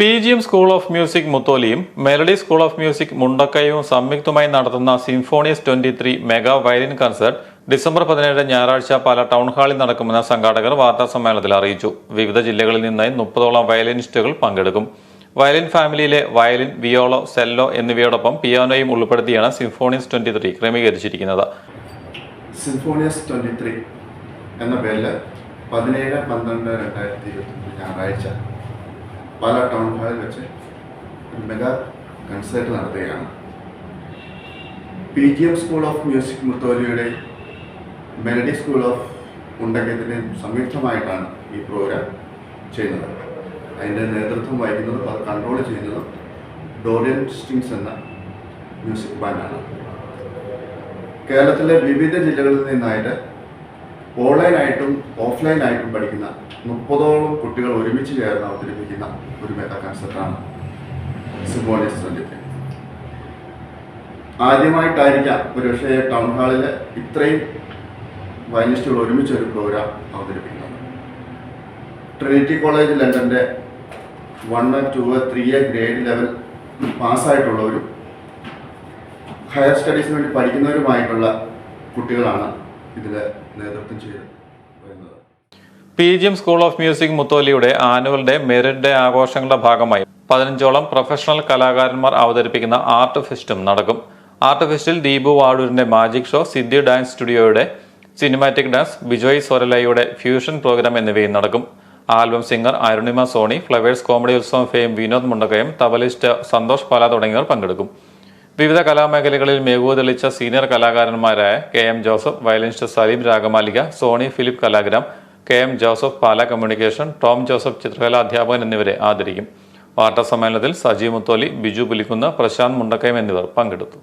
P G M school of music മുത്തോലിയും melody school of music മുണ്ടക്കയവും സംയുക്തമായി നടത്തുന്ന symphonious twenty three mega violin concert December പതിനേഴ് ഞായറാഴ്ച പാല town ഹാളിൽ നടക്കുമെന്ന് സംഘാടകർ വാർത്താ സമ്മേളനത്തിൽ അറിയിച്ചു. വിവിധ ജില്ലകളിൽ നിന്നായി മുപ്പതോളം വയലിനിസ്റ്റുകൾ പങ്കെടുക്കും. വയലിൻ ഫാമിലിയിലെ വയലിൻ വിയോളോ സെല്ലോ എന്നിവയോടൊപ്പം പിയാനോയും ഉൾപ്പെടുത്തിയാണ് സിംഫോണിയസ് ട്വന്റി ത്രീ ക്രമീകരിച്ചിരിക്കുന്നത്. സിംഫോണിയസ് ട്വന്റി ത്രീ എന്ന പേരിൽ പതിനേഴ് പന്ത്രണ്ട് രണ്ടായിരത്തി ഇരുപത്തി ഞായറാഴ്ച പാല ടൗൺ ഹാളിൽ വെച്ച് ഒരു മെഗാ കൺസേർട്ട് നടത്തുകയാണ്. P G M school of music മുത്തോലിയുടെ melody school of ഉണ്ടക്കത്തിന്റെയും സംയുക്തമായിട്ടാണ് ഈ പ്രോഗ്രാം ചെയ്യുന്നത്. അതിന്റെ നേതൃത്വം വഹിക്കുന്നതും അത് കൺട്രോൾ ചെയ്യുന്നതും ഡോറിയൻ സ്റ്റിങ്സ് എന്ന മ്യൂസിക് ബാൻഡാണ് കേരളത്തിലെ വിവിധ ജില്ലകളിൽ നിന്നായിട്ട് ഓൺലൈനായിട്ടും ഓഫ്ലൈനായിട്ടും പഠിക്കുന്ന മുപ്പതോളം കുട്ടികൾ ഒരുമിച്ച് ചേർന്ന് അവതരിപ്പിക്കുന്ന ഒരു മെഗാ കൺസെർട്ടാണ് സിംബോണിയസ് ട്വന്റി ആദ്യമായിട്ടായിരിക്കാം ഒരുപക്ഷെ ടൗൺ ഹാളിൽ ഇത്രയും വയലിസ്റ്റുകൾ ഒരുമിച്ച് ഒരു പ്രോഗ്രാം അവതരിപ്പിക്കുന്നത്. Trinity college ലണ്ടന്റെ one two three grade level പാസ്സായിട്ടുള്ളവരും higher സ്റ്റഡീസിന് വേണ്ടി പഠിക്കുന്നവരുമായിട്ടുള്ള കുട്ടികളാണ് ഇതിൽ നേതൃത്വം ചെയ്ത് വരുന്നത്. P G M school of music മുത്തോലിയുടെ annual day merit day ആഘോഷങ്ങളുടെ ഭാഗമായി പതിനഞ്ചോളം പ്രൊഫഷണൽ കലാകാരന്മാർ അവതരിപ്പിക്കുന്ന ആർട്ട് ഫെസ്റ്റും നടക്കും. ആർട്ട് ഫെസ്റ്റിൽ ദീപു വാടൂരിന്റെ മാജിക് ഷോ സിദ്ധി ഡാൻസ് സ്റ്റുഡിയോയുടെ സിനിമാറ്റിക് ഡാൻസ് ബിജോയ് സൊരലയുടെ ഫ്യൂഷൻ പ്രോഗ്രാം എന്നിവയും നടക്കും. Album singer Arunima Sony Flowers comedy Utsavam fame Vinod Mundakayam തബലിസ്റ്റ് Santhosh Pala തുടങ്ങിയവർ പങ്കെടുക്കും. വിവിധ കലാമേഖലകളിൽ മികവ് തെളിച്ച senior കലാകാരന്മാരായ K M Joseph violinist Saleem Ragamalika Sony Philip Kalagram K M Joseph Pala communication Tom Joseph ചിത്രകലാ അധ്യാപകൻ എന്നിവരെ ആദരിക്കും. വാർത്താ സമ്മേളനത്തിൽ സജി മുത്തോലി ബിജു പുലിക്കുന്ന് പ്രശാന്ത് മുണ്ടക്കയം എന്നിവർ പങ്കെടുത്തു.